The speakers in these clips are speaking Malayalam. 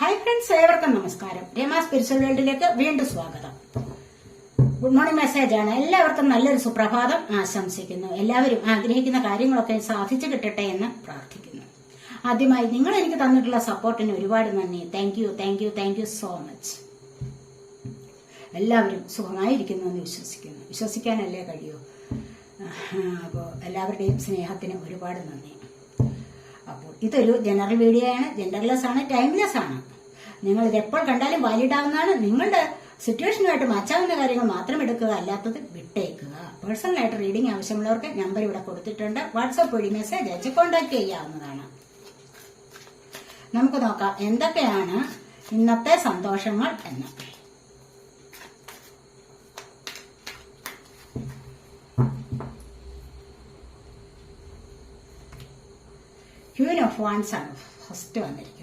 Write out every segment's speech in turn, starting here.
ഹായ് ഫ്രണ്ട്സ് ഏവർക്കും നമസ്കാരം. രമ സ്പിരിച്വൽ വേൾഡിലേക്ക് വീണ്ടും സ്വാഗതം. ഗുഡ് മോർണിംഗ് മെസ്സേജ് ആണ്. എല്ലാവർക്കും നല്ലൊരു സുപ്രഭാതം ആശംസിക്കുന്നു. എല്ലാവരും ആഗ്രഹിക്കുന്ന കാര്യങ്ങളൊക്കെ സാധിച്ചു കിട്ടട്ടെ എന്ന് പ്രാർത്ഥിക്കുന്നു. ആദ്യമായി നിങ്ങൾ എനിക്ക് തന്നിട്ടുള്ള സപ്പോർട്ടിന് ഒരുപാട് നന്ദി. Thank you thank you thank you so much എല്ലാവരും സുഖമായിരിക്കുന്നു എന്ന് വിശ്വസിക്കുന്നു. വിശ്വസിക്കാനല്ലേ കഴിയൂ? അപ്പോൾ എല്ലാവരുടെയും സ്നേഹത്തിന് ഒരുപാട് നന്ദി. ഇതൊരു ജനറൽ വീഡിയോ ആണ്. ജെൻഡർലെസ് ആണ് ടൈംലെസ് ആണ്. നിങ്ങൾ ഇത് എപ്പോൾ കണ്ടാലും വാലിഡ് ആവുന്നതാണ്. നിങ്ങളുടെ സിറ്റുവേഷനുമായിട്ട് മാച്ചാവുന്ന കാര്യങ്ങൾ മാത്രം എടുക്കുക അല്ലാത്തത് വിട്ടേക്കുക. പേഴ്സണലായിട്ട് റീഡിംഗ് ആവശ്യമുള്ളവർക്ക് നമ്പർ ഇവിടെ കൊടുത്തിട്ടുണ്ട്. വാട്സാപ്പ് വഴി മെസ്സേജ് അയച്ച് കോൺടാക്ട് ചെയ്യാവുന്നതാണ്. നമുക്ക് നോക്കാം എന്തൊക്കെയാണ് ഇന്നത്തെ സന്തോഷങ്ങൾ എന്ന്. ക്യൂൻ ഓഫ് വാൻസ് ആണ് ഫസ്റ്റ് വന്നിരിക്കുന്നത്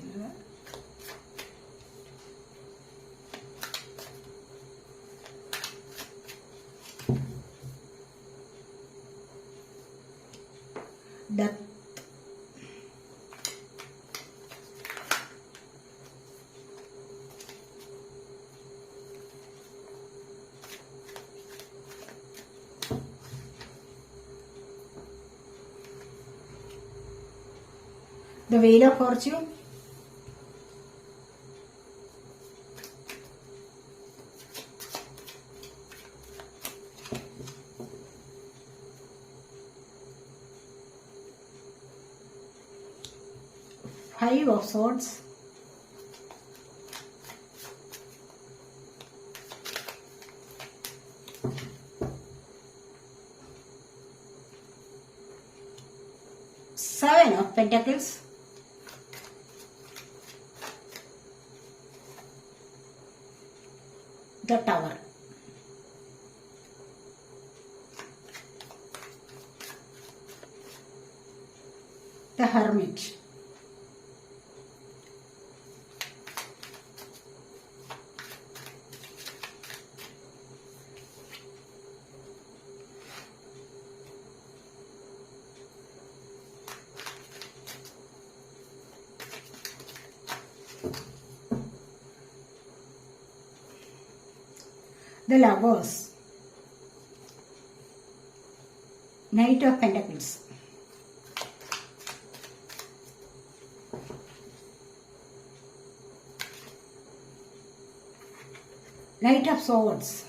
The Wheel of Fortune. Five of Swords. Seven of Pentacles. The Tower. The Hermit. The Lovers. Knight of Pentacles. Knight of Swords.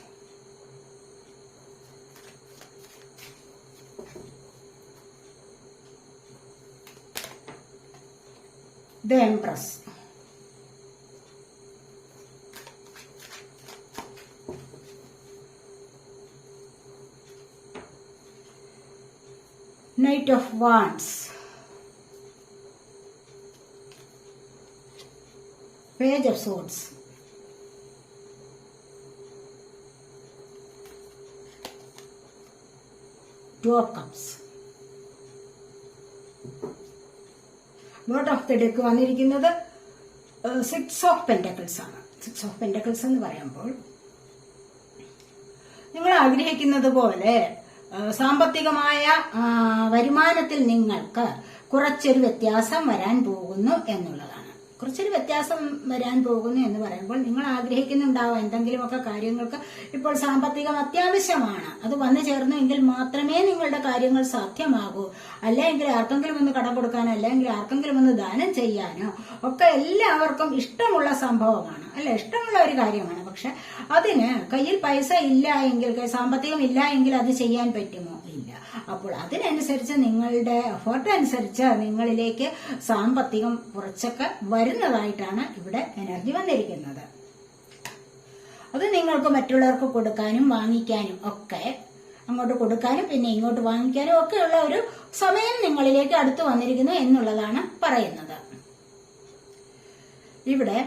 The Empress. Knight of Wands. Page of swords two Cups. Bottom of the deck വന്നിരിക്കുന്നത് സിക്സ് ഓഫ് പെന്റക്കിൾസ് ആണ് സിക്സ് ഓഫ് പെന്റക്കിൾസ് എന്ന് പറയുമ്പോൾ നിങ്ങൾ ആഗ്രഹിക്കുന്നത് പോലെ സാമ്പത്തികമായ വരുമാനത്തിൽ നിങ്ങൾക്ക് കുറച്ചൊരു വ്യത്യാസം വരാൻ പോകുന്നു എന്നുള്ളതാണ്. കുറച്ചൊരു വ്യത്യാസം വരാൻ പോകുന്നു എന്ന് പറയുമ്പോൾ നിങ്ങൾ ആഗ്രഹിക്കുന്നുണ്ടാവാം എന്തെങ്കിലുമൊക്കെ കാര്യങ്ങൾക്ക് ഇപ്പോൾ സാമ്പത്തികം അത്യാവശ്യമാണ്. അത് വന്നു ചേർന്നു എങ്കിൽ മാത്രമേ നിങ്ങളുടെ കാര്യങ്ങൾ സാധ്യമാകൂ. അല്ലെങ്കിൽ ആർക്കെങ്കിലും ഒന്ന് കടം കൊടുക്കാനോ അല്ലെങ്കിൽ ആർക്കെങ്കിലും ഒന്ന് ദാനം ചെയ്യാനോ ഒക്കെ എല്ലാവർക്കും ഇഷ്ടമുള്ള സംഭവമാണ്. അല്ലെ? ഇഷ്ടമുള്ള ഒരു കാര്യമാണ്. പക്ഷെ അതിന് കയ്യിൽ പൈസ ഇല്ല എങ്കിൽ സാമ്പത്തികം ഇല്ല എങ്കിൽ അത് ചെയ്യാൻ പറ്റുമോ? അപ്പോൾ അതിനനുസരിച്ച് നിങ്ങളുടെ എഫേർട്ട് അനുസരിച്ച് നിങ്ങളിലേക്ക് സാമ്പത്തികം കുറച്ചൊക്കെ വരുന്നതായിട്ടാണ് ഇവിടെ എനർജി വന്നിരിക്കുന്നത്. അത് നിങ്ങൾക്ക് മറ്റുള്ളവർക്ക് കൊടുക്കാനും വാങ്ങിക്കാനും ഒക്കെ അങ്ങോട്ട് കൊടുക്കാനും പിന്നെ ഇങ്ങോട്ട് വാങ്ങിക്കാനും ഒക്കെയുള്ള ഒരു സമയം നിങ്ങളിലേക്ക് അടുത്ത് വന്നിരിക്കുന്നു എന്നുള്ളതാണ് പറയുന്നത്. ഇവിടെ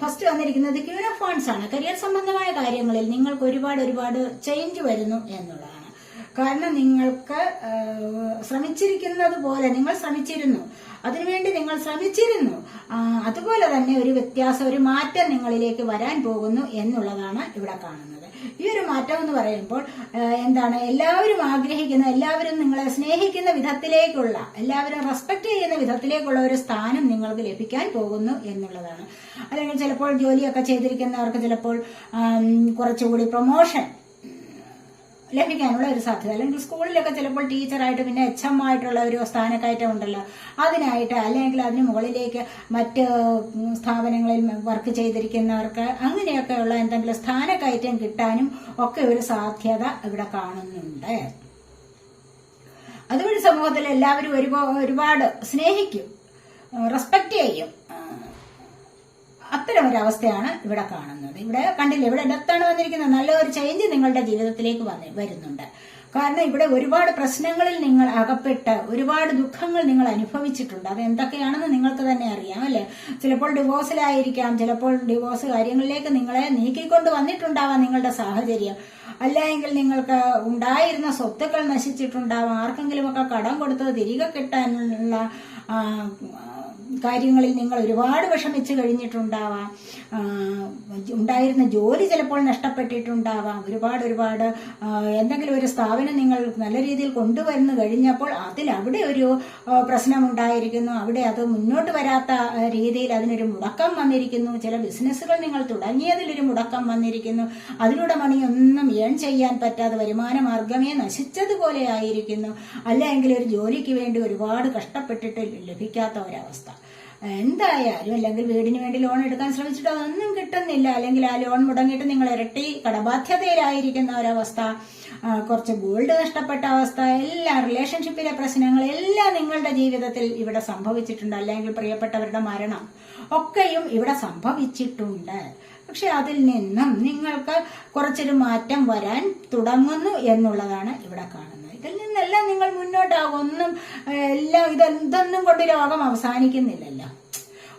ഫസ്റ്റ് വന്നിരിക്കുന്നത് ക്യൂൻ ഓഫ് ആണ്. കരിയർ സംബന്ധമായ കാര്യങ്ങളിൽ നിങ്ങൾക്ക് ഒരുപാട് ഒരുപാട് ചേഞ്ച് വരുന്നു എന്നുള്ളതാണ്. കാരണം നിങ്ങൾക്ക് ശ്രമിച്ചിരിക്കുന്നത് പോലെ നിങ്ങൾ ശ്രമിച്ചിരുന്നു. അതിനുവേണ്ടി നിങ്ങൾ ശ്രമിച്ചിരുന്നു. അതുപോലെ തന്നെ ഒരു വ്യത്യാസം ഒരു മാറ്റം നിങ്ങളിലേക്ക് വരാൻ പോകുന്നു എന്നുള്ളതാണ് ഇവിടെ കാണുന്നത്. ഈ ഒരു മാറ്റം എന്ന് പറയുമ്പോൾ എന്താണ് എല്ലാവരും ആഗ്രഹിക്കുന്ന എല്ലാവരും നിങ്ങളെ സ്നേഹിക്കുന്ന വിധത്തിലേക്കുള്ള എല്ലാവരും റെസ്പെക്ട് ചെയ്യുന്ന വിധത്തിലേക്കുള്ള ഒരു സ്ഥാനം നിങ്ങൾക്ക് ലഭിക്കാൻ പോകുന്നു എന്നുള്ളതാണ്. അല്ലെങ്കിൽ ചിലപ്പോൾ ജോലിയൊക്കെ ചെയ്തിരിക്കുന്നവർക്ക് ചിലപ്പോൾ കുറച്ചുകൂടി പ്രൊമോഷൻ ലഭിക്കാനുള്ള ഒരു സാധ്യത. അല്ലെങ്കിൽ സ്കൂളിലൊക്കെ ചിലപ്പോൾ ടീച്ചറായിട്ട് പിന്നെ എച്ച് എം ആയിട്ടുള്ള ഒരു സ്ഥാനക്കയറ്റം ഉണ്ടല്ലോ. അതിനായിട്ട് അല്ലെങ്കിൽ അതിന് മുകളിലേക്ക് മറ്റ് സ്ഥാപനങ്ങളിൽ വർക്ക് ചെയ്തിരിക്കുന്നവർക്ക് അങ്ങനെയൊക്കെയുള്ള എന്തെങ്കിലും സ്ഥാനക്കയറ്റം കിട്ടാനും ഒക്കെ ഒരു സാധ്യത ഇവിടെ കാണുന്നുണ്ട്. അതുവഴി സമൂഹത്തിൽ എല്ലാവരും ഒരുപാട് സ്നേഹിക്കും റെസ്പെക്ട് ചെയ്യും. അത്തരം ഒരു അവസ്ഥയാണ് ഇവിടെ കാണുന്നത്. ഇവിടെ കണ്ടില്ലേ ഇവിടെ ഡെത്താണ് വന്നിരിക്കുന്നത്. നല്ല ഒരു ചേഞ്ച് നിങ്ങളുടെ ജീവിതത്തിലേക്ക് വന്ന് വരുന്നുണ്ട്. കാരണം ഇവിടെ ഒരുപാട് പ്രശ്നങ്ങളിൽ നിങ്ങൾ അകപ്പെട്ട് ഒരുപാട് ദുഃഖങ്ങൾ നിങ്ങൾ അനുഭവിച്ചിട്ടുണ്ട്. അത് എന്തൊക്കെയാണെന്ന് നിങ്ങൾക്ക് തന്നെ അറിയാം അല്ലെ? ചിലപ്പോൾ ഡിവോഴ്സിലായിരിക്കാം ചിലപ്പോൾ ഡിവോഴ്സ് കാര്യങ്ങളിലേക്ക് നിങ്ങളെ നീക്കിക്കൊണ്ട് വന്നിട്ടുണ്ടാവാം നിങ്ങളുടെ സാഹചര്യം. അല്ലെങ്കിൽ നിങ്ങൾക്ക് ഉണ്ടായിരുന്ന സ്വത്തുക്കൾ നശിച്ചിട്ടുണ്ടാവാം. ആർക്കെങ്കിലുമൊക്കെ കടം കൊടുത്തത് തിരികെ കിട്ടാനുള്ള കാര്യങ്ങളിൽ നിങ്ങൾ ഒരുപാട് വിഷമിച്ചു കഴിഞ്ഞിട്ടുണ്ടാവാം. ഉണ്ടായിരുന്ന ജോലി ചിലപ്പോൾ നഷ്ടപ്പെട്ടിട്ടുണ്ടാവാം. ഒരുപാട് ഒരുപാട് എന്തെങ്കിലും ഒരു സ്ഥാപനം നിങ്ങൾ നല്ല രീതിയിൽ കൊണ്ടുവരുന്നു കഴിഞ്ഞപ്പോൾ അതിൽ അവിടെ ഒരു പ്രശ്നം ഉണ്ടായിരിക്കുന്നു അവിടെ അത് മുന്നോട്ട് വരാത്ത രീതിയിൽ അതിനൊരു മുടക്കം വന്നിരിക്കുന്നു. ചില ബിസിനസ്സുകൾ നിങ്ങൾ തുടങ്ങിയതിലൊരു മുടക്കം വന്നിരിക്കുന്നു. അതിലൂടെ മണിയൊന്നും ഏൺ ചെയ്യാൻ പറ്റാതെ വരുമാന മാർഗമേ നശിച്ചതുപോലെ ആയിരിക്കുന്നു. അല്ലെങ്കിൽ ഒരു ജോലിക്ക് വേണ്ടി ഒരുപാട് കഷ്ടപ്പെട്ടിട്ട് ലഭിക്കാത്ത ഒരവസ്ഥ. എന്തായാലും അല്ലെങ്കിൽ വീടിന് വേണ്ടി ലോൺ എടുക്കാൻ ശ്രമിച്ചിട്ട് അതൊന്നും കിട്ടുന്നില്ല. അല്ലെങ്കിൽ ആ ലോൺ മുടങ്ങിയിട്ട് നിങ്ങൾ ഇരട്ടി കടബാധ്യതയിലായിരിക്കുന്ന ഒരവസ്ഥ കുറച്ച് ഗോൾഡ് നഷ്ടപ്പെട്ട അവസ്ഥ എല്ലാ റിലേഷൻഷിപ്പിലെ പ്രശ്നങ്ങൾ എല്ലാം നിങ്ങളുടെ ജീവിതത്തിൽ ഇവിടെ സംഭവിച്ചിട്ടുണ്ട്. അല്ലെങ്കിൽ പ്രിയപ്പെട്ടവരുടെ മരണം ഒക്കെയും ഇവിടെ സംഭവിച്ചിട്ടുണ്ട്. പക്ഷെ അതിൽ നിന്നും നിങ്ങൾക്ക് കുറച്ചൊരു മാറ്റം വരാൻ തുടങ്ങുന്നു എന്നുള്ളതാണ് ഇവിടെ കാണുന്നത്. ഇതിൽ നിന്നെല്ലാം നിങ്ങൾ മുന്നോട്ടാകും. ഒന്നും എല്ലാം ഇതെന്തൊന്നും കൊണ്ട് രോഗം അവസാനിക്കുന്നില്ലല്ലോ.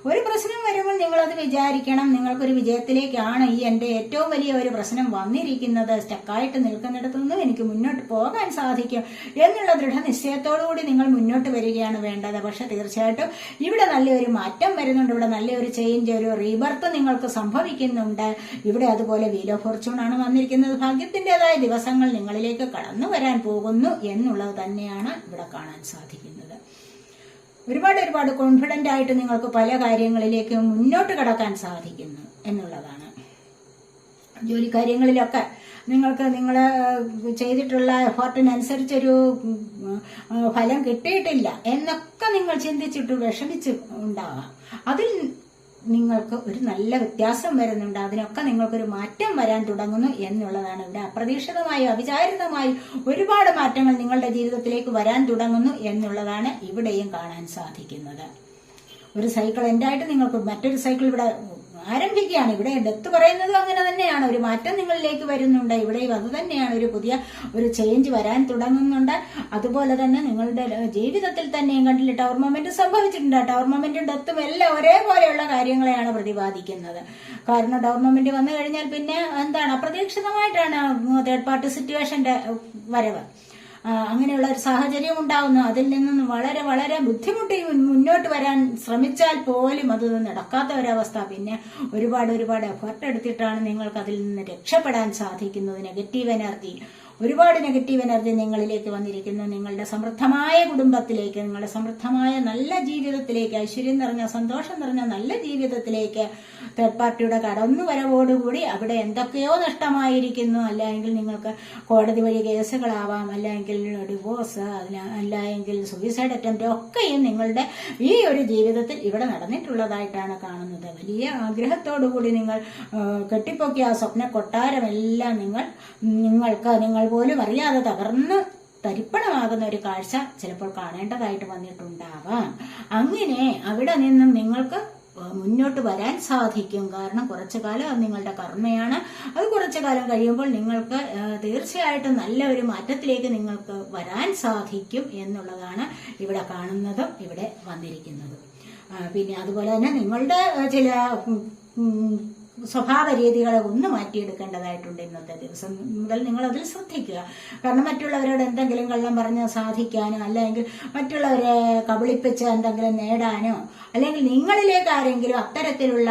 ഒരു പ്രശ്നം വരുമ്പോൾ നിങ്ങൾ നിങ്ങളത് വിചാരിക്കണം. നിങ്ങൾക്കൊരു വിജയത്തിലേക്കാണ് ഈ എന്റെ ഏറ്റവും വലിയ ഒരു പ്രശ്നം വന്നിരിക്കുന്നത്. സ്റ്റക്കായിട്ട് നിൽക്കുന്നിടത്തു നിന്നും എനിക്ക് മുന്നോട്ട് പോകാൻ സാധിക്കും എന്നുള്ള ദൃഢനിശ്ചയത്തോടുകൂടി നിങ്ങൾ മുന്നോട്ട് വരികയാണ് വേണ്ടത്. പക്ഷെ തീർച്ചയായിട്ടും ഇവിടെ നല്ലൊരു മാറ്റം വരുന്നുണ്ട്. ഇവിടെ നല്ലൊരു ചേഞ്ച് ഒരു റീബർത്ത് നിങ്ങൾക്ക് സംഭവിക്കുന്നുണ്ട്. ഇവിടെ അതുപോലെ വീൽ ഓഫ് ഫോർച്യൂൺ ആണ് വന്നിരിക്കുന്നത്. ഭാഗ്യത്തിന്റെതായ ദിവസങ്ങൾ നിങ്ങളിലേക്ക് കടന്നു വരാൻ പോകുന്നു എന്നുള്ളത് തന്നെയാണ് ഇവിടെ കാണാൻ സാധിക്കുന്നത്. ഒരുപാട് ഒരുപാട് കോൺഫിഡന്റ് ആയിട്ട് നിങ്ങൾക്ക് പല കാര്യങ്ങളിലേക്ക് മുന്നോട്ട് കടക്കാൻ സാധിക്കുന്നു എന്നുള്ളതാണ്. ജോലി കാര്യങ്ങളിലൊക്കെ നിങ്ങൾക്ക് നിങ്ങൾ ചെയ്തിട്ടുള്ള എഫേർട്ടിനനുസരിച്ചൊരു ഫലം കിട്ടിയിട്ടില്ല എന്നൊക്കെ നിങ്ങൾ ചിന്തിച്ചിട്ട് വിഷമിച്ച് ഉണ്ടാവാം. അതിൽ നിങ്ങൾക്ക് ഒരു നല്ല വ്യത്യാസം വരുന്നുണ്ട്. അതിനൊക്കെ നിങ്ങൾക്കൊരു മാറ്റം വരാൻ തുടങ്ങുന്നു എന്നുള്ളതാണ് ഇവിടെ അപ്രതീക്ഷിതമായി അവിചാരിതമായി ഒരുപാട് മാറ്റങ്ങൾ നിങ്ങളുടെ ജീവിതത്തിലേക്ക് വരാൻ തുടങ്ങുന്നു എന്നുള്ളതാണ് ഇവിടെയും കാണാൻ സാധിക്കുന്നത്. ഒരു സൈക്കിൾ എൻഡായിട്ട് നിങ്ങൾക്ക് മറ്റൊരു സൈക്കിൾ ഇവിടെ ആരംഭിക്കുകയാണ്. ഇവിടെ ഡെത്ത് പറയുന്നത് അങ്ങനെ തന്നെയാണ്. ഒരു മാറ്റം നിങ്ങളിലേക്ക് വരുന്നുണ്ട്. ഇവിടെയും അത് തന്നെയാണ്. ഒരു പുതിയ ഒരു ചേഞ്ച് വരാൻ തുടങ്ങുന്നുണ്ട്. അതുപോലെ തന്നെ നിങ്ങളുടെ ജീവിതത്തിൽ തന്നെയും കണ്ടില്ല ടവർ മൊമെന്റ് സംഭവിച്ചിട്ടുണ്ട്. ടവർ മൊമെന്റും ഡെത്തും എല്ലാം ഒരേപോലെയുള്ള കാര്യങ്ങളെയാണ് പ്രതിപാദിക്കുന്നത്. കാരണം ടവർ മൊമെന്റ് വന്നു കഴിഞ്ഞാൽ പിന്നെ എന്താണ്? അപ്രതീക്ഷിതമായിട്ടാണ് തേർഡ് പാർട്ടി സിറ്റുവേഷന്റെ വരവ്. അങ്ങനെയുള്ള ഒരു സാഹചര്യം ഉണ്ടാവുന്നു. അതിൽ നിന്നും വളരെ വളരെ ബുദ്ധിമുട്ടി മുന്നോട്ട് വരാൻ ശ്രമിച്ചാൽ പോലും അത് നടക്കാത്ത ഒരവസ്ഥ. പിന്നെ ഒരുപാട് ഒരുപാട് എഫർട്ട് എടുത്തിട്ടാണ് നിങ്ങൾക്ക് അതിൽ നിന്ന് രക്ഷപ്പെടാൻ സാധിക്കുന്നത്. നെഗറ്റീവ് എനർജി ഒരുപാട് നെഗറ്റീവ് എനർജി നിങ്ങളിലേക്ക് വന്നിരിക്കുന്നു. നിങ്ങളുടെ സമൃദ്ധമായ കുടുംബത്തിലേക്ക് നിങ്ങളുടെ സമൃദ്ധമായ നല്ല ജീവിതത്തിലേക്ക് ഐശ്വര്യം നിറഞ്ഞ സന്തോഷം നിറഞ്ഞ നല്ല ജീവിതത്തിലേക്ക് തേർഡ് പാർട്ടിയുടെ കടന്നു വരവോടുകൂടി അവിടെ എന്തൊക്കെയോ നഷ്ടമായിരിക്കുന്നു. അല്ലെങ്കിൽ നിങ്ങൾക്ക് കോടതി വഴി കേസുകളാവാം. അല്ലെങ്കിൽ ഡിവോഴ്സ് അല്ലെങ്കിൽ സൂയിസൈഡ് അറ്റംപ്റ്റ് ഒക്കെയും നിങ്ങളുടെ ഈ ഒരു ജീവിതത്തിൽ ഇവിടെ നടന്നിട്ടുള്ളതായിട്ടാണ് കാണുന്നത്. വലിയ ആഗ്രഹത്തോടുകൂടി നിങ്ങൾ കെട്ടിപ്പൊക്കിയ ആ സ്വപ്ന കൊട്ടാരമെല്ലാം നിങ്ങൾ നിങ്ങൾക്ക് നിങ്ങൾ പോലും അറിയാതെ തകർന്ന് തരിപ്പണമാകുന്ന ഒരു കാഴ്ച ചിലപ്പോൾ കാണേണ്ടതായിട്ട് വന്നിട്ടുണ്ടാവാം. അങ്ങനെ അവിടെ നിന്നും നിങ്ങൾക്ക് മുന്നോട്ട് വരാൻ സാധിക്കും. കാരണം കുറച്ചു കാലം അത് നിങ്ങളുടെ കർമ്മയാണ്. അത് കുറച്ചു കാലം കഴിയുമ്പോൾ നിങ്ങൾക്ക് തീർച്ചയായിട്ടും നല്ല ഒരു മാറ്റത്തിലേക്ക് നിങ്ങൾക്ക് വരാൻ സാധിക്കും എന്നുള്ളതാണ് ഇവിടെ കാണുന്നതും ഇവിടെ വന്നിരിക്കുന്നതും. പിന്നെ അതുപോലെ തന്നെ നിങ്ങളുടെ ചില സ്വഭാവ രീതികളെ ഒന്ന് മാറ്റിയെടുക്കേണ്ടതായിട്ടുണ്ട് ഇന്നത്തെ ദിവസം മുതൽ നിങ്ങൾ അതിൽ ശ്രദ്ധിക്കുക. കാരണം മറ്റുള്ളവരോട് എന്തെങ്കിലും കള്ളം പറഞ്ഞ് സാധിക്കാനോ അല്ലെങ്കിൽ മറ്റുള്ളവരെ കബളിപ്പിച്ച് എന്തെങ്കിലും നേടാനോ അല്ലെങ്കിൽ നിങ്ങളിലേക്ക് ആരെങ്കിലും അത്തരത്തിലുള്ള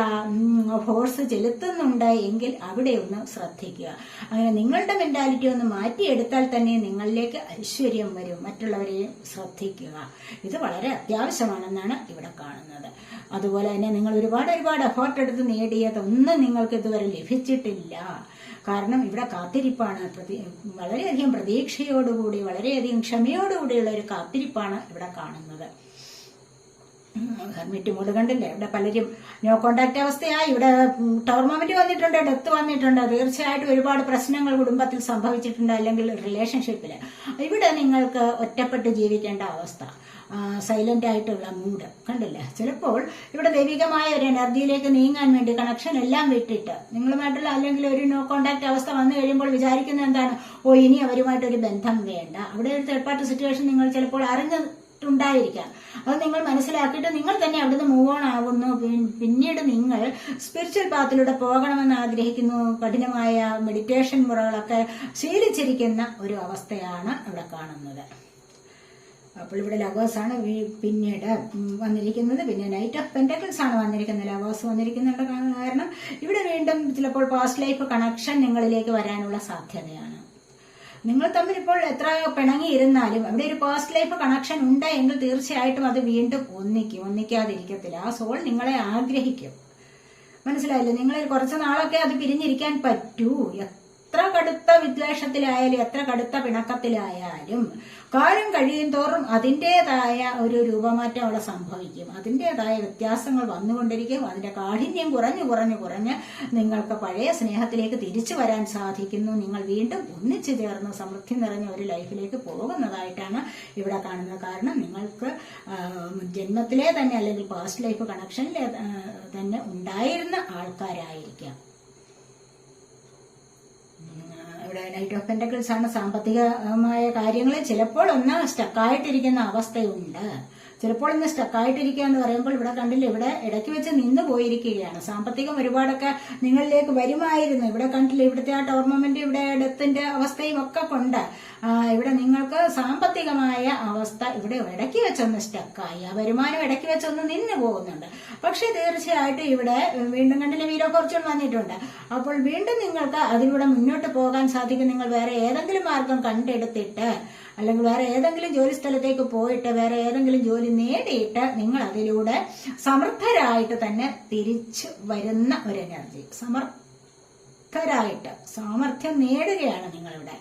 ഫോഴ്സ് ചെലുത്തുന്നുണ്ട് എങ്കിൽ അവിടെ ഒന്ന് ശ്രദ്ധിക്കുക. അങ്ങനെ നിങ്ങളുടെ മെന്റാലിറ്റി ഒന്ന് മാറ്റിയെടുത്താൽ തന്നെ നിങ്ങളിലേക്ക് ഐശ്വര്യം വരും. മറ്റുള്ളവരെയും ശ്രദ്ധിക്കുക. ഇത് വളരെ അത്യാവശ്യമാണെന്നാണ് ഇവിടെ കാണുന്നത്. അതുപോലെ തന്നെ നിങ്ങൾ ഒരുപാട് ഒരുപാട് എഫേർട്ട് എടുത്ത് നേടിയതൊന്നും നിങ്ങൾക്ക് ഇതുവരെ ലഭിച്ചിട്ടില്ല. കാരണം ഇവിടെ കാത്തിരിപ്പാണ്. പ്രതി വളരെയധികം പ്രതീക്ഷയോടുകൂടി വളരെയധികം ക്ഷമയോടുകൂടിയുള്ള ഒരു കാത്തിരിപ്പാണ് ഇവിടെ കാണുന്നത്. ഹെർമിറ്റ് മോഡ് കണ്ടില്ലേ? ഇവിടെ പലരും നോ കോണ്ടാക്ട് അവസ്ഥയായി. ഇവിടെ ടോർണമെന്റ് വന്നിട്ടുണ്ട് ഡെത്ത് വന്നിട്ടുണ്ട്. തീർച്ചയായിട്ടും ഒരുപാട് പ്രശ്നങ്ങൾ കുടുംബത്തിൽ സംഭവിച്ചിട്ടുണ്ട് അല്ലെങ്കിൽ റിലേഷൻഷിപ്പിൽ ഇവിടെ നിങ്ങൾക്ക് ഒറ്റപ്പെട്ട് ജീവിക്കേണ്ട അവസ്ഥ. സൈലന്റ് ആയിട്ടുള്ള മൂഡ് കണ്ടില്ലേ? ചിലപ്പോൾ ഇവിടെ ദൈവികമായ ഒരു എനർജിയിലേക്ക് നീങ്ങാൻ വേണ്ടി കണക്ഷൻ എല്ലാം വിട്ടിട്ട് നിങ്ങളുമായിട്ടുള്ള അല്ലെങ്കിൽ ഒരു നോ കോണ്ടാക്ട് അവസ്ഥ വന്നു കഴിയുമ്പോൾ വിചാരിക്കുന്നത് എന്താണ്? ഓ ഇനി അവരുമായിട്ടൊരു ബന്ധം വേണ്ട. അവിടെ ഒരു തേർഡ് പാർട്ടി സിറ്റുവേഷൻ നിങ്ങൾ ചിലപ്പോൾ അറിഞ്ഞിട്ടുണ്ടായിരിക്കാം അത് നിങ്ങൾ മനസ്സിലാക്കിയിട്ട് നിങ്ങൾ തന്നെ അവിടുന്ന് മൂവ് ഓൺ ആവുന്നു. പിന്നീട് നിങ്ങൾ സ്പിരിച്വൽ പാത്തിലൂടെ പോകണമെന്ന് ആഗ്രഹിക്കുന്നു. കഠിനമായ മെഡിറ്റേഷൻ മുറകളൊക്കെ ശീലിച്ചിരിക്കുന്ന ഒരു അവസ്ഥയാണ് ഇവിടെ കാണുന്നത്. അപ്പോൾ ഇവിടെ ലവേഴ്സ് ആണ് പിന്നീട് വന്നിരിക്കുന്നത്. പിന്നെ നൈറ്റ് ഓഫ് പെന്റക്കിൾസ് ആണ് വന്നിരിക്കുന്നത്. ലവേഴ്സ് വന്നിരിക്കുന്നുണ്ട് കാരണം ഇവിടെ വീണ്ടും ചിലപ്പോൾ പാസ്റ്റ് ലൈഫ് കണക്ഷൻ നിങ്ങളിലേക്ക് വരാനുള്ള സാധ്യതയാണ്. നിങ്ങൾ തമ്മിൽ ഇപ്പോൾ എത്ര പിണങ്ങിയിരുന്നാലും അവിടെ ഒരു പേഴ്സ് ലൈഫ് കണക്ഷൻ ഉണ്ട് എങ്കിൽ തീർച്ചയായിട്ടും അത് വീണ്ടും ഒന്നിക്കും ഒന്നിക്കാതിരിക്കത്തില്ല. ആ സോൾ നിങ്ങളെ ആഗ്രഹിക്കും. മനസ്സിലായില്ലേ? നിങ്ങൾ കുറച്ച് നാളൊക്കെ അത് പിരിഞ്ഞിരിക്കാൻ പറ്റൂ. എത്ര കടുത്ത വിദ്വേഷത്തിലായാലും എത്ര കടുത്ത പിണക്കത്തിലായാലും കാലം കഴിയും തോറും അതിന്റെതായ ഒരു രൂപമാറ്റം അവിടെ സംഭവിക്കും. അതിന്റെതായ വ്യത്യാസങ്ങൾ വന്നുകൊണ്ടിരിക്കും. അതിന്റെ കാഠിന്യം കുറഞ്ഞു കുറഞ്ഞു കുറഞ്ഞ് നിങ്ങൾക്ക് പഴയ സ്നേഹത്തിലേക്ക് തിരിച്ചു വരാൻ സാധിക്കുന്നു. നിങ്ങൾ വീണ്ടും ഒന്നിച്ചു ചേർന്ന് സമൃദ്ധി നിറഞ്ഞ ഒരു ലൈഫിലേക്ക് പോകുന്നതായിട്ടാണ് ഇവിടെ കാണുന്നത്. കാരണം നിങ്ങൾക്ക് ജന്മത്തിലെ തന്നെ അല്ലെങ്കിൽ പാസ്റ്റ് ലൈഫ് കണക്ഷനിലെ തന്നെ ഉണ്ടായിരുന്ന ആൾക്കാരായിരിക്കാം. ഇവിടെ നൈറ്റ് ഓഫ് പെന്റക്കിൾസ് ആണ് സാമ്പത്തികമായ കാര്യങ്ങളിൽ ചിലപ്പോൾ ഒന്ന് സ്റ്റക്കായിട്ടിരിക്കുന്ന അവസ്ഥയുണ്ട്. ചിലപ്പോൾ ഇന്ന് സ്റ്റക്കായിട്ടിരിക്കുക എന്ന് പറയുമ്പോൾ ഇവിടെ കണ്ടില്ല ഇവിടെ ഇടയ്ക്ക് വെച്ച് നിന്ന് പോയിരിക്കുകയാണ്. സാമ്പത്തികം ഒരുപാടൊക്കെ നിങ്ങളിലേക്ക് വരുമായിരുന്നു. ഇവിടെ കണ്ടില്ല ഇവിടുത്തെ ആ ടോർണമെന്റ് ഇവിടെ ഡെത്തിന്റെ അവസ്ഥയും ഒക്കെ കൊണ്ട് ഇവിടെ നിങ്ങൾക്ക് സാമ്പത്തികമായ അവസ്ഥ ഇവിടെ ഇടയ്ക്ക് വെച്ചൊന്ന് സ്റ്റക്കായി ആ വരുമാനം ഇടയ്ക്ക് വെച്ചൊന്ന് നിന്ന് പോകുന്നുണ്ട്. പക്ഷെ തീർച്ചയായിട്ടും ഇവിടെ വീണ്ടും കണ്ടില്ല വീരോ ഫോർച്യൂൺ വന്നിട്ടുണ്ട്. അപ്പോൾ വീണ്ടും നിങ്ങൾക്ക് അതിലൂടെ മുന്നോട്ട് പോകാൻ സാധിക്കും. നിങ്ങൾ വേറെ ഏതെങ്കിലും മാർഗം കണ്ടെടുത്തിട്ട് അല്ലെങ്കിൽ വേറെ ഏതെങ്കിലും ജോലി സ്ഥലത്തേക്ക് പോയിട്ട് വേറെ ഏതെങ്കിലും ജോലി നേടിയിട്ട് നിങ്ങൾ അതിലൂടെ സമർത്ഥരായിട്ട് തന്നെ തിരിച്ചു വരുന്ന ഒരു എനർജി സമർത്ഥരായിട്ട് സാമർഥ്യം നേടുകയാണ് നിങ്ങളിവിടെ.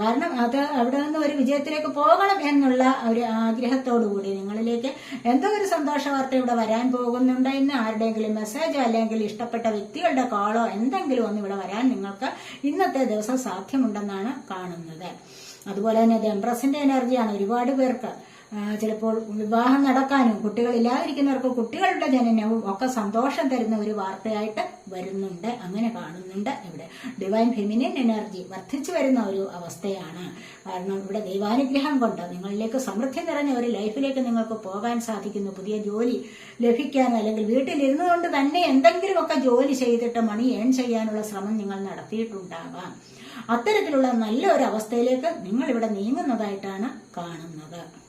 കാരണം അത് അവിടെ നിന്ന് ഒരു വിജയത്തിലേക്ക് പോകണം എന്നുള്ള ഒരു ആഗ്രഹത്തോടുകൂടി നിങ്ങളിലേക്ക് എന്തോ ഒരു സന്തോഷ വാർത്ത ഇവിടെ വരാൻ പോകുന്നുണ്ട്. ഇന്ന് ആരുടെയെങ്കിലും മെസ്സേജോ അല്ലെങ്കിൽ ഇഷ്ടപ്പെട്ട വ്യക്തികളുടെ കോളോ എന്തെങ്കിലും ഒന്ന് ഇവിടെ വരാൻ നിങ്ങൾക്ക് ഇന്നത്തെ ദിവസം സാധ്യമുണ്ടെന്നാണ് കാണുന്നത്. അതുപോലെ തന്നെ ഇത് എംപ്രസിന്റെ എനർജിയാണ് ഒരുപാട് പേർക്ക് ചിലപ്പോൾ വിവാഹം നടക്കാനും കുട്ടികളില്ലാതിരിക്കുന്നവർക്ക് കുട്ടികളുടെ ജനനവും ഒക്കെ സന്തോഷം തരുന്ന ഒരു വാർത്തയായിട്ട് വരുന്നുണ്ട്. അങ്ങനെ കാണുന്നുണ്ട് ഇവിടെ. ഡിവൈൻ ഫെമിനിൻ എനർജി വർദ്ധിച്ചു വരുന്ന ഒരു അവസ്ഥയാണ്. കാരണം ഇവിടെ ദൈവാനുഗ്രഹം കൊണ്ട് നിങ്ങളിലേക്ക് സമൃദ്ധി നിറഞ്ഞ ഒരു ലൈഫിലേക്ക് നിങ്ങൾക്ക് പോകാൻ സാധിക്കുന്നു. പുതിയ ജോലി ലഭിക്കാൻ അല്ലെങ്കിൽ വീട്ടിലിരുന്നു കൊണ്ട് തന്നെ എന്തെങ്കിലുമൊക്കെ ജോലി ചെയ്തിട്ട് മണി ഏൺ ചെയ്യാനുള്ള ശ്രമം നിങ്ങൾ നടത്തിയിട്ടുണ്ടാകാം. അത്തരത്തിലുള്ള നല്ല ഒരു അവസ്ഥയിലേക്ക് നിങ്ങൾ ഇവിടെ നീങ്ങുന്നതായിട്ടാണ് കാണുന്നത്.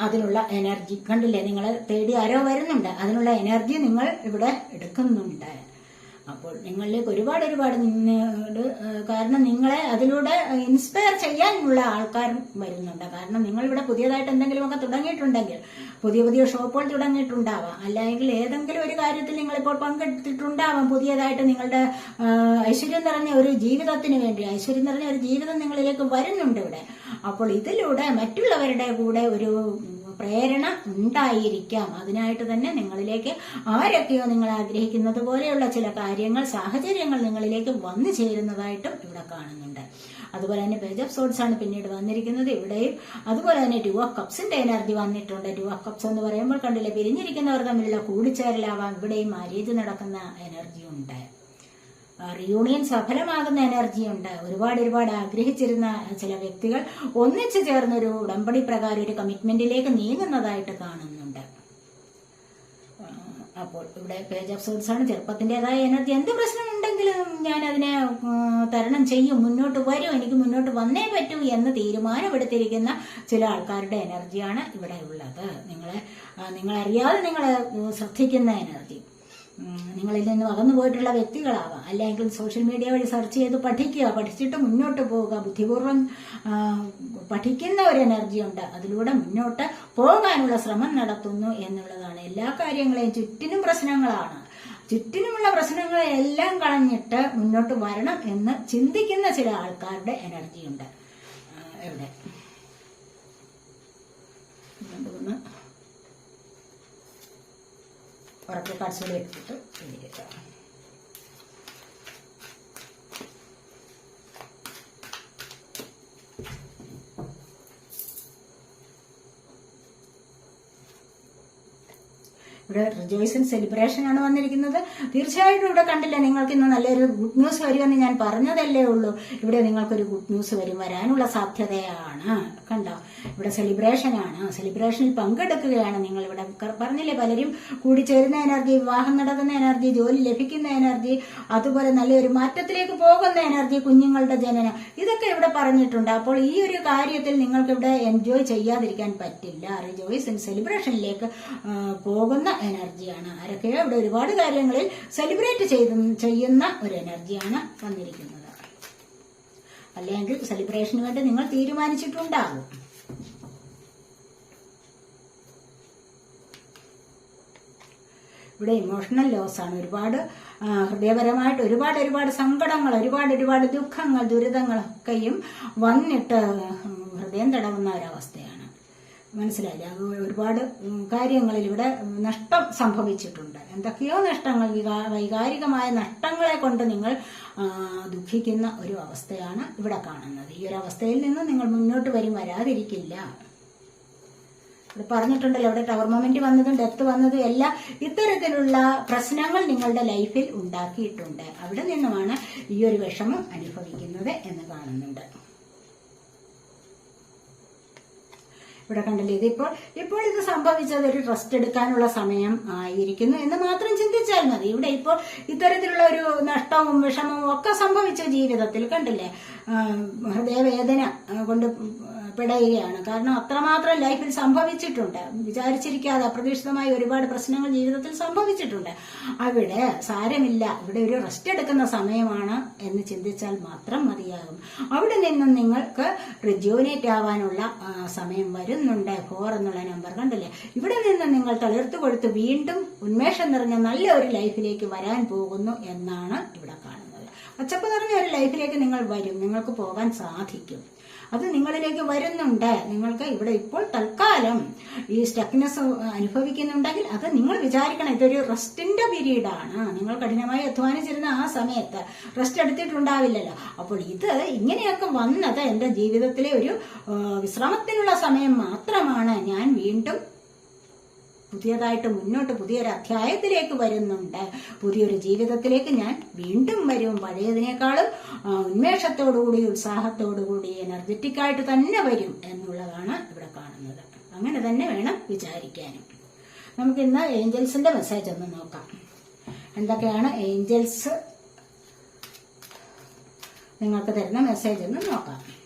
അതിനുള്ള എനർജി കണ്ടില്ലേ നിങ്ങൾ തേടി ആരോ വരുന്നുണ്ട്. അതിനുള്ള എനർജി നിങ്ങൾ ഇവിടെ എടുക്കുന്നുണ്ട്. അപ്പോൾ നിങ്ങളിലേക്ക് ഒരുപാട് ഒരുപാട് നിന്നോട് കാരണം നിങ്ങളെ അതിലൂടെ ഇൻസ്പയർ ചെയ്യാനുള്ള ആൾക്കാർ വരുന്നുണ്ട്. കാരണം നിങ്ങൾ ഇവിടെ പുതിയതായിട്ട് എന്തെങ്കിലുമൊക്കെ തുടങ്ങിയിട്ടുണ്ടെങ്കിൽ പുതിയ പുതിയ ഷോപ്പുകൾ തുടങ്ങിയിട്ടുണ്ടാവാം. അല്ലെങ്കിൽ ഏതെങ്കിലും ഒരു കാര്യത്തിൽ നിങ്ങളിപ്പോൾ പങ്കെടുത്തിട്ടുണ്ടാവാം. പുതിയതായിട്ട് നിങ്ങളുടെ ഐശ്വര്യം നിറഞ്ഞ ഒരു ജീവിതത്തിന് വേണ്ടി ഐശ്വര്യം നിറഞ്ഞ ഒരു ജീവിതം നിങ്ങളിലേക്ക് വരുന്നുണ്ട് ഇവിടെ. അപ്പോൾ ഇതിലൂടെ മറ്റുള്ളവരുടെ കൂടെ ഒരു പ്രേരണ ഉണ്ടായിരിക്കാം. അതിനായിട്ട് തന്നെ നിങ്ങളിലേക്ക് ആരൊക്കെയോ നിങ്ങൾ ആഗ്രഹിക്കുന്നത് പോലെയുള്ള ചില കാര്യങ്ങൾ സാഹചര്യങ്ങൾ നിങ്ങളിലേക്ക് വന്നു ചേരുന്നതായിട്ടും ഇവിടെ കാണുന്നുണ്ട്. അതുപോലെ തന്നെ പേജ് ഓഫ് സോഡ്സ് ആണ് പിന്നീട് വന്നിരിക്കുന്നത്. ഇവിടെയും അതുപോലെ തന്നെ ടു ഓഫ് കപ്സിന്റെ എനർജി വന്നിട്ടുണ്ട്. ടു ഓഫ് കപ്സ് എന്ന് പറയുമ്പോൾ കണ്ടില്ലേ പിരിഞ്ഞിരിക്കുന്നവർ തമ്മിലുള്ള കൂടിച്ചേരലാവാം. ഇവിടെയും മാരേജ് നടക്കുന്ന എനർജി ഉണ്ട്. റിയൂണിയൻ സഫലമാകുന്ന എനർജി ഉണ്ട്. ഒരുപാട് ഒരുപാട് ആഗ്രഹിച്ചിരുന്ന ചില വ്യക്തികൾ ഒന്നിച്ചു ചേർന്നൊരു ഉടമ്പടി പ്രകാരം ഒരു കമ്മിറ്റ്മെന്റിലേക്ക് നീങ്ങുന്നതായിട്ട് കാണുന്നുണ്ട്. അപ്പോൾ ഇവിടെ പേജ് ഓഫ് സോഴ്സ് ആണ് ചെറുപ്പത്തിന്റെതായ എനർജി എന്ത് പ്രശ്നം ഉണ്ടെങ്കിലും ഞാൻ അതിനെ തരണം ചെയ്യും. മുന്നോട്ട് വരും. എനിക്ക് മുന്നോട്ട് വന്നേ പറ്റൂ എന്ന് തീരുമാനമെടുത്തിരിക്കുന്ന ചില ആൾക്കാരുടെ എനർജിയാണ് ഇവിടെ ഉള്ളത്. നിങ്ങളെ നിങ്ങളറിയാതെ നിങ്ങൾ ശ്രദ്ധിക്കുന്ന എനർജി നിങ്ങളിൽ നിന്ന് അകന്നു പോയിട്ടുള്ള വ്യക്തികളാവാം. അല്ലെങ്കിൽ സോഷ്യൽ മീഡിയ വഴി സെർച്ച് ചെയ്ത് പഠിക്കുക പഠിച്ചിട്ട് മുന്നോട്ട് പോവുക. ബുദ്ധിപൂർവം പഠിക്കുന്ന ഒരു എനർജി ഉണ്ട്. അതിലൂടെ മുന്നോട്ട് പോകാനുള്ള ശ്രമം നടത്തുന്നു എന്നുള്ളതാണ്. എല്ലാ കാര്യങ്ങളെയും ചുറ്റിനും പ്രശ്നങ്ങളാണ്. ചുറ്റിനുമുള്ള പ്രശ്നങ്ങളെ എല്ലാം കളഞ്ഞിട്ട് മുന്നോട്ട് വരണം എന്ന് ചിന്തിക്കുന്ന ചില ആൾക്കാരുടെ എനർജിയുണ്ട് എവിടെ? ഉറക്കെ കാർഡ്സുകൾ എടുത്തിട്ട് എഴുതിയേക്കാം ഇവിടെ റിജോയ്സിൻ സെലിബ്രേഷൻ ആണ് വന്നിരിക്കുന്നത്. തീർച്ചയായിട്ടും ഇവിടെ കണ്ടില്ല നിങ്ങൾക്ക് ഇന്ന് നല്ലൊരു ഗുഡ് ന്യൂസ് വരുമെന്ന് ഞാൻ പറഞ്ഞതല്ലേ ഉള്ളൂ. ഇവിടെ നിങ്ങൾക്കൊരു ഗുഡ് ന്യൂസ് വരും വരാനുള്ള സാധ്യതയാണ്. കണ്ടോ? ഇവിടെ സെലിബ്രേഷൻ ആണ്. സെലിബ്രേഷനിൽ പങ്കെടുക്കുകയാണ് നിങ്ങൾ ഇവിടെ. പറഞ്ഞില്ലേ പലരും? കൂടിച്ചേരുന്ന എനർജി വിവാഹം നടക്കുന്ന എനർജി ജോലി ലഭിക്കുന്ന എനർജി അതുപോലെ നല്ലൊരു മാറ്റത്തിലേക്ക് പോകുന്ന എനർജി കുഞ്ഞുങ്ങളുടെ ജനനം. ഇതൊക്കെ ഇവിടെ പറഞ്ഞിട്ടുണ്ട്. അപ്പോൾ ഈ ഒരു കാര്യത്തിൽ നിങ്ങൾക്ക് ഇവിടെ എൻജോയ് ചെയ്യാതിരിക്കാൻ പറ്റില്ല. റിജോയ്സ് സെലിബ്രേഷനിലേക്ക് പോകുന്ന എനർജിയാണ്. ആരൊക്കെയോ ഇവിടെ ഒരുപാട് കാര്യങ്ങളിൽ സെലിബ്രേറ്റ് ചെയ്ത് ചെയ്യുന്ന ഒരു എനർജിയാണ് വന്നിരിക്കുന്നത് അല്ലെങ്കിൽ സെലിബ്രേഷന് വേണ്ടി നിങ്ങൾ തീരുമാനിച്ചിട്ടുണ്ടാകും. ഇവിടെ ഇമോഷണൽ ലോസ് ആണ്. ഒരുപാട് ഹൃദയപരമായിട്ട് ഒരുപാട് ഒരുപാട് സങ്കടങ്ങൾ ഒരുപാട് ഒരുപാട് ദുഃഖങ്ങൾ ദുരിതങ്ങളൊക്കെയും വന്നിട്ട് ഹൃദയം തടവുന്ന ഒരവസ്ഥയാണ്. മനസ്സിലായില്ല? അത് ഒരുപാട് കാര്യങ്ങളിൽ ഇവിടെ നഷ്ടം സംഭവിച്ചിട്ടുണ്ട്. എന്തൊക്കെയോ നഷ്ടങ്ങൾ വികാ- വൈകാരികമായ നഷ്ടങ്ങളെ കൊണ്ട് നിങ്ങൾ ദുഃഖിക്കുന്ന ഒരു അവസ്ഥയാണ് ഇവിടെ കാണുന്നത്. ഈ ഒരു അവസ്ഥയിൽ നിന്ന് നിങ്ങൾ മുന്നോട്ട് വരും വരാതിരിക്കില്ല. ഇവിടെ പറഞ്ഞിട്ടുണ്ടല്ലോ ഇവിടെ ടവർ മൊമെന്റ് വന്നതും ഡെത്ത് വന്നതും എല്ലാം ഇത്തരത്തിലുള്ള പ്രശ്നങ്ങൾ നിങ്ങളുടെ ലൈഫിൽ ഉണ്ടാക്കിയിട്ടുണ്ട്. അവിടെ നിന്നുമാണ് ഈ ഒരു വിഷമം അനുഭവിക്കുന്നത് എന്ന് കാണുന്നുണ്ട്. ഇവിടെ കണ്ടില്ലേ? ഇതിപ്പോൾ ഇപ്പോൾ ഇത് സംഭവിച്ചത് ഒരു ട്രസ്റ്റ് എടുക്കാനുള്ള സമയം ആയിരിക്കുന്നു എന്ന് മാത്രം ചിന്തിച്ചാൽ മതി ഇവിടെ ഇപ്പോൾ ഇത്തരത്തിലുള്ള ഒരു നഷ്ടവും വിഷമവും ഒക്കെ സംഭവിച്ച ജീവിതത്തിൽ കണ്ടില്ലേ? ഹൃദയവേദന കൊണ്ട് പിടയുകയാണ് കാരണം അത്രമാത്രം ലൈഫിൽ സംഭവിച്ചിട്ടുണ്ട്. വിചാരിച്ചിരിക്കാതെ അപ്രതീക്ഷിതമായ ഒരുപാട് പ്രശ്നങ്ങൾ ജീവിതത്തിൽ സംഭവിച്ചിട്ടുണ്ട്. അവിടെ സാരമില്ല. ഇവിടെ ഒരു റെസ്റ്റ് എടുക്കുന്ന സമയമാണ് എന്ന് ചിന്തിച്ചാൽ മാത്രം മതിയാകും. അവിടെ നിന്നും നിങ്ങൾക്ക് റിജ്യൂനേറ്റ് ആവാനുള്ള സമയം വരുന്നുണ്ട്. ഫോർ എന്നുള്ള നമ്പർ കണ്ടില്ലേ? ഇവിടെ നിന്ന് നിങ്ങൾ തളിർത്തു കൊടുത്ത് വീണ്ടും ഉന്മേഷം നിറഞ്ഞ നല്ല ഒരു ലൈഫിലേക്ക് വരാൻ പോകുന്നു എന്നാണ് ഇവിടെ കാണുന്നത്. പച്ചപ്പ് നിറഞ്ഞ ഒരു ലൈഫിലേക്ക് നിങ്ങൾ വരും. നിങ്ങൾക്ക് പോകാൻ സാധിക്കും. അത് നിങ്ങളിലേക്ക് വരുന്നുണ്ട്. നിങ്ങൾക്ക് ഇവിടെ ഇപ്പോൾ തൽക്കാലം ഈ സ്റ്റക്നെസ് അനുഭവിക്കുന്നുണ്ടെങ്കിൽ അത് നിങ്ങൾ വിചാരിക്കണം ഇതൊരു റെസ്റ്റിന്റെ പീരീഡാണ്. നിങ്ങൾ കഠിനമായി അധ്വാനിച്ചിരുന്ന ആ സമയത്ത് റെസ്റ്റ് എടുത്തിട്ടുണ്ടാവില്ലല്ലോ. അപ്പോൾ ഇത് ഇങ്ങനെയൊക്കെ വന്നത് എന്റെ ജീവിതത്തിലെ ഒരു വിശ്രമത്തിനുള്ള സമയം മാത്രമാണ് ഞാൻ വീണ്ടും പുതിയതായിട്ട് മുന്നോട്ട് പുതിയൊരു അധ്യായത്തിലേക്ക് വരുന്നുണ്ട്. പുതിയൊരു ജീവിതത്തിലേക്ക് ഞാൻ വീണ്ടും വരും. പഴയതിനേക്കാളും ഉന്മേഷത്തോടുകൂടി ഉത്സാഹത്തോടുകൂടി എനർജറ്റിക് ആയിട്ട് തന്നെ വരും എന്നുള്ളതാണ് ഇവിടെ കാണുന്നത്. അങ്ങനെ തന്നെ വേണം വിചാരിക്കാനും. നമുക്ക് ഇന്ന് ഏഞ്ചൽസിന്റെ മെസ്സേജ് ഒന്ന് നോക്കാം. എന്തൊക്കെയാണ് ഏഞ്ചൽസ്? നിങ്ങൾക്ക് തരുന്ന മെസ്സേജ് ഒന്ന് നോക്കാം.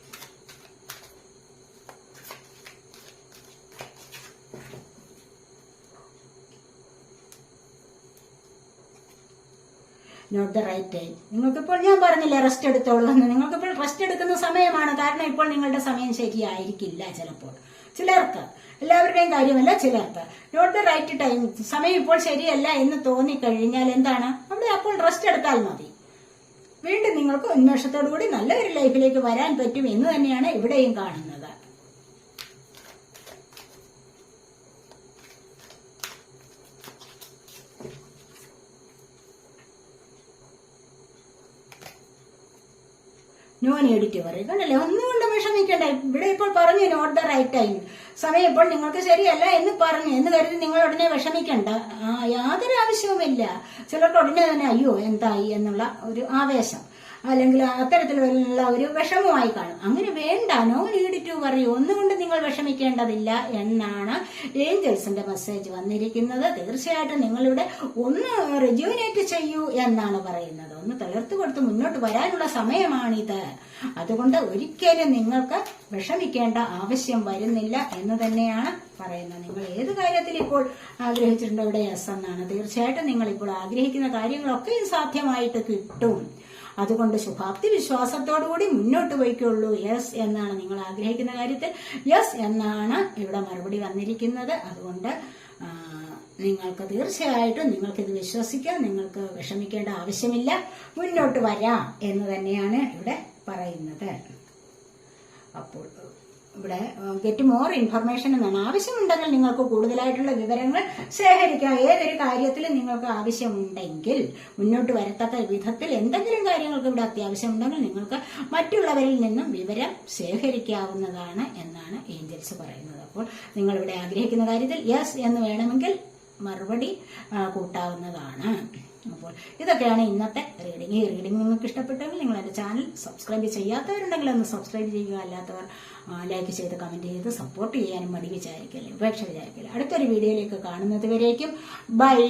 നോട്ട് ദ റൈറ്റ് ടൈം നിങ്ങൾക്കിപ്പോൾ ഞാൻ പറഞ്ഞില്ലേ റെസ്റ്റ് എടുത്തോളൂ എന്ന് നിങ്ങൾക്കിപ്പോൾ റെസ്റ്റ് എടുക്കുന്ന സമയമാണ്. കാരണം ഇപ്പോൾ നിങ്ങളുടെ സമയം ശരിയായിരിക്കില്ല ചിലപ്പോൾ. ചിലർക്ക്. എല്ലാവരുടെയും കാര്യമല്ല ചിലർക്ക്. നോട്ട് ദ റൈറ്റ് ടൈം സമയം ഇപ്പോൾ ശരിയല്ല എന്ന് തോന്നിക്കഴിഞ്ഞാൽ എന്താണ്? അവിടെ അപ്പോൾ റെസ്റ്റ് എടുത്താൽ മതി. വീണ്ടും നിങ്ങൾക്ക് ഉന്മേഷത്തോടു കൂടി നല്ലൊരു ലൈഫിലേക്ക് വരാൻ പറ്റും എന്ന് തന്നെയാണ് ഇവിടെയും കാണുന്നത്. നോൺ എഡിറ്റ് പറയും. കണ്ടല്ലേ? ഒന്നുകൊണ്ട് വിഷമിക്കണ്ട. ഇവിടെ ഇപ്പോൾ പറഞ്ഞു നോട്ട് ദ റൈറ്റ് ടൈം സമയം ഇപ്പോൾ നിങ്ങൾക്ക് ശരിയല്ല എന്ന് പറഞ്ഞു. എന്ന് കരുതി നിങ്ങൾ ഉടനെ വിഷമിക്കണ്ട. യാതൊരു ആവശ്യവുമില്ല. ചിലർക്ക് ഉടനെ തന്നെ അയ്യോ എന്തായി? എന്നുള്ള ഒരു ആവേശം. അല്ലെങ്കിൽ അത്തരത്തിലുള്ള ഒരു വിഷമമായി കാണും. അങ്ങനെ വേണ്ട നോ നീഡ് ടു വറി ഒന്നുകൊണ്ട് നിങ്ങൾ വിഷമിക്കേണ്ടതില്ല എന്നാണ് ഏഞ്ചൽസിന്റെ മെസ്സേജ് വന്നിരിക്കുന്നത്. തീർച്ചയായിട്ടും നിങ്ങളിവിടെ ഒന്ന് റെജ്യൂനേറ്റ് ചെയ്യൂ എന്നാണ് പറയുന്നത്. ഒന്ന് തളിർത്ത് കൊടുത്ത് മുന്നോട്ട് വരാനുള്ള സമയമാണിത്. അതുകൊണ്ട് ഒരിക്കലും നിങ്ങൾക്ക് വിഷമിക്കേണ്ട ആവശ്യം വരുന്നില്ല എന്ന് തന്നെയാണ് പറയുന്നത്. നിങ്ങൾ ഏത് കാര്യത്തിൽ ഇപ്പോൾ ആഗ്രഹിച്ചിട്ടുണ്ടോ ഇവിടെ യെസ് എന്നാണ്. തീർച്ചയായിട്ടും നിങ്ങൾ ഇപ്പോൾ ആഗ്രഹിക്കുന്ന കാര്യങ്ങളൊക്കെ സാധ്യമായിട്ട് കിട്ടും. അതുകൊണ്ട് ശുഭാപ്തി വിശ്വാസത്തോടുകൂടി മുന്നോട്ട് പോയിക്കുള്ളൂ. യെസ് എന്നാണ് നിങ്ങൾ ആഗ്രഹിക്കുന്ന കാര്യത്തിൽ. യെസ് എന്നാണ് ഇവിടെ മറുപടി വന്നിരിക്കുന്നത്. അതുകൊണ്ട് നിങ്ങൾക്ക് തീർച്ചയായിട്ടും നിങ്ങൾക്കിത് വിശ്വസിക്കാം. നിങ്ങൾക്ക് വിഷമിക്കേണ്ട ആവശ്യമില്ല. മുന്നോട്ട് വരാം എന്ന് തന്നെയാണ് ഇവിടെ പറയുന്നത്. അപ്പോൾ ഇവിടെ ഗെറ്റ് മോർ ഇൻഫർമേഷൻ എന്നാണ് ആവശ്യമുണ്ടെങ്കിൽ നിങ്ങൾക്ക് കൂടുതലായിട്ടുള്ള വിവരങ്ങൾ ശേഖരിക്കാം. ഏതൊരു കാര്യത്തിൽ നിങ്ങൾക്ക് ആവശ്യമുണ്ടെങ്കിൽ മുന്നോട്ട് വരത്തക്ക വിധത്തിൽ എന്തെങ്കിലും കാര്യങ്ങൾക്ക് ഇവിടെ അത്യാവശ്യമുണ്ടെങ്കിൽ നിങ്ങൾക്ക് മറ്റുള്ളവരിൽ നിന്നും വിവരം ശേഖരിക്കാവുന്നതാണ് എന്നാണ് ഏഞ്ചൽസ് പറയുന്നത്. അപ്പോൾ നിങ്ങൾ ഇവിടെ ആഗ്രഹിക്കുന്ന കാര്യത്തിൽ യെസ് എന്ന് വേണമെങ്കിൽ മറുപടി കൂട്ടാവുന്നതാണ്. അപ്പോൾ ഇതൊക്കെയാണ് ഇന്നത്തെ റീഡിംഗ് ഈ റീഡിംഗ് നിങ്ങൾക്ക് ഇഷ്ടപ്പെട്ടെങ്കിൽ നിങ്ങൾ എന്റെ ചാനൽ സബ്സ്ക്രൈബ് ചെയ്യാത്തവരുണ്ടെങ്കിൽ ഒന്ന് സബ്സ്ക്രൈബ് ചെയ്യുക. അല്ലാത്തവർ ലൈക്ക് ചെയ്ത് കമന്റ് ചെയ്ത് സപ്പോർട്ട് ചെയ്യാനും മടി വിചാരിക്കല്ലേ ഉപേക്ഷ വിചാരിക്കല്ലേ. അടുത്തൊരു വീഡിയോയിലേക്ക് കാണുന്നത് വരേക്കും. ബൈ